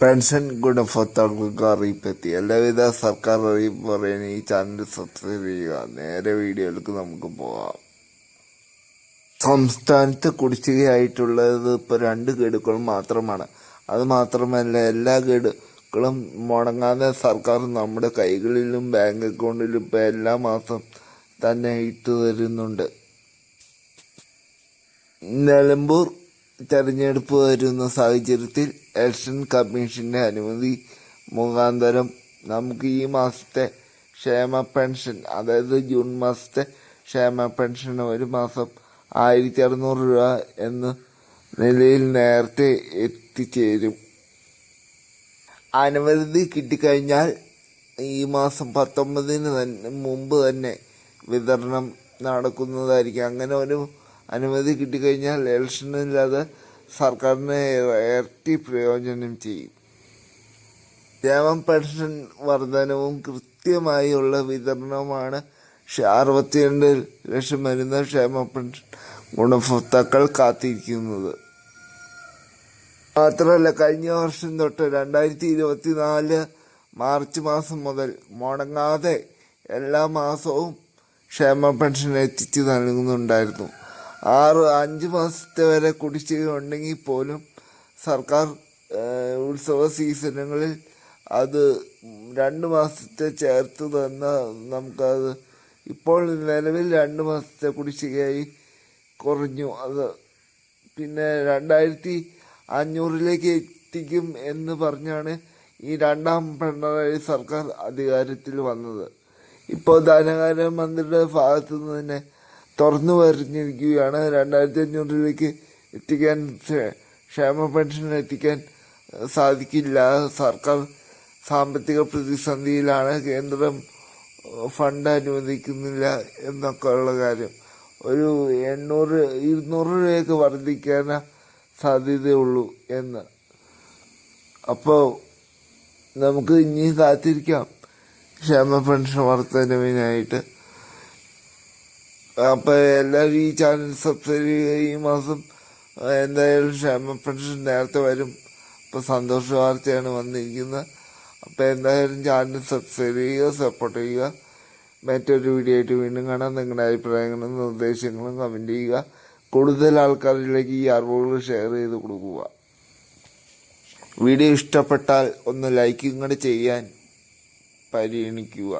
Pension ഗുണഭോക്താക്കൾക്ക് അറിയിപ്പെത്തി എല്ലാവിധ സർക്കാർ അറിയിപ്പ് പറയാൻ ഈ ചാനൽ സബ്സ്ക്രൈബ് ചെയ്യുക. നേരെ വീഡിയോയിലേക്ക് നമുക്ക് പോവാം. സംസ്ഥാനത്ത് കുടിശ്ശികയായിട്ടുള്ളത് ഇപ്പോൾ രണ്ട് ഗഡുക്കൾ മാത്രമാണ്. അത് മാത്രമല്ല എല്ലാ ഗഡുക്കളും മുടങ്ങാതെ സർക്കാർ നമ്മുടെ കൈകളിലും ബാങ്ക് അക്കൗണ്ടിലും ഇപ്പോൾ എല്ലാ മാസം തന്നെ ഇട്ടു തരുന്നുണ്ട് നിലമ്പൂർ തെരഞ്ഞെടുപ്പ് വരുന്ന സാഹചര്യത്തിൽ ഇലക്ഷൻ കമ്മീഷന്റെ അനുമതി മുഖാന്തരം നമുക്ക് ഈ മാസത്തെ ക്ഷേമ പെൻഷൻ അതായത് ജൂൺ മാസത്തെ ക്ഷേമ പെൻഷൻ ഒരു മാസം ആയിരത്തി അറുന്നൂറ് രൂപ എന്ന നിലയിൽ നേരത്തെ എത്തിച്ചേരും. അനുമതി കിട്ടിക്കഴിഞ്ഞാൽ ഈ മാസം പത്തൊമ്പതിന് തന്നെ മുമ്പ് തന്നെ വിതരണം നടക്കുന്നതായിരിക്കും. അങ്ങനെ ഒരു അനുമതി കിട്ടിക്കഴിഞ്ഞാൽ ഇലക്ഷനില്ലാതെ സർക്കാരിനെ ഇരട്ടി പ്രയോജനം ചെയ്യും. ക്ഷേമ പെൻഷൻ വർധനവും കൃത്യമായുള്ള വിതരണവുമാണ് അറുപത്തിരണ്ട് ലക്ഷം വരുന്ന ക്ഷേമ പെൻഷൻ ഗുണഭോക്താക്കൾ കാത്തിരിക്കുന്നത്. മാത്രമല്ല കഴിഞ്ഞ വർഷം തൊട്ട് രണ്ടായിരത്തി ഇരുപത്തിനാല് മാർച്ച് മാസം മുതൽ മുടങ്ങാതെ എല്ലാ മാസവും ക്ഷേമ പെൻഷൻ എത്തിച്ചു നൽകുന്നുണ്ടായിരുന്നു. ആറ് അഞ്ച് മാസത്തെ വരെ കുടിശ്ശിക ഉണ്ടെങ്കിൽ പോലും സർക്കാർ ഉത്സവ സീസണുകളിൽ അത് രണ്ട് മാസത്തെ ചേർത്ത് തന്ന നമുക്കത് ഇപ്പോൾ നിലവിൽ രണ്ട് മാസത്തെ കുടിശ്ശികയായി കുറഞ്ഞു. അത് പിന്നെ രണ്ടായിരത്തി അഞ്ഞൂറിലേക്ക് എത്തിക്കും എന്ന് പറഞ്ഞാണ് ഈ രണ്ടാം പിണറായി സർക്കാർ അധികാരത്തിൽ വന്നത്. ഇപ്പോൾ ധനകാര്യ മന്ത്രിയുടെ ഭാഗത്തു നിന്ന് തന്നെ തുറന്നു പറഞ്ഞിരിക്കുകയാണ്. രണ്ടായിരത്തി രൂപയ്ക്ക് എത്തിക്കാൻ ക്ഷേ- ക്ഷേമ പെൻഷൻ എത്തിക്കാൻ സാധിക്കില്ല. സർക്കാർ സാമ്പത്തിക പ്രതിസന്ധിയിലാണ് കേന്ദ്രം ഫണ്ട് അനുവദിക്കുന്നില്ല എന്നൊക്കെ ഉള്ള കാര്യം. ഒരു എണ്ണൂറ് ഇരുന്നൂറ് രൂപയൊക്കെ വർദ്ധിക്കാൻ സാധ്യതയുള്ളൂ എന്ന്. അപ്പോൾ നമുക്ക് ഇനി കാത്തിരിക്കാം. ക്ഷേമ പെൻഷൻ വർധനവിനായിട്ട്. അപ്പോൾ എല്ലാവരും ഈ ചാനൽ സബ്സ്ക്രൈബ് ചെയ്യുക ഈ മാസം എന്തായാലും ക്ഷേമ പെൻഷൻ നേരത്തെ വരും. ഇപ്പോൾ സന്തോഷ വാർത്തയാണ് വന്നിരിക്കുന്നത്. അപ്പോൾ എന്തായാലും ചാനൽ സബ്സ്ക്രൈബ് ചെയ്യുക സപ്പോർട്ട് ചെയ്യുക. മറ്റൊരു വീഡിയോ ആയിട്ട് വീണ്ടും കാണാം. നിങ്ങളുടെ അഭിപ്രായങ്ങളും നിർദ്ദേശങ്ങളും കമന്റ് ചെയ്യുക. കൂടുതൽ ആൾക്കാരിലേക്ക് ഈ അറിവുകൾ ഷെയർ ചെയ്ത് കൊടുക്കുക. വീഡിയോ ഇഷ്ടപ്പെട്ടാൽ ഒന്ന് ലൈക്കും കൂടെ ചെയ്യാൻ പരിഗണിക്കുക.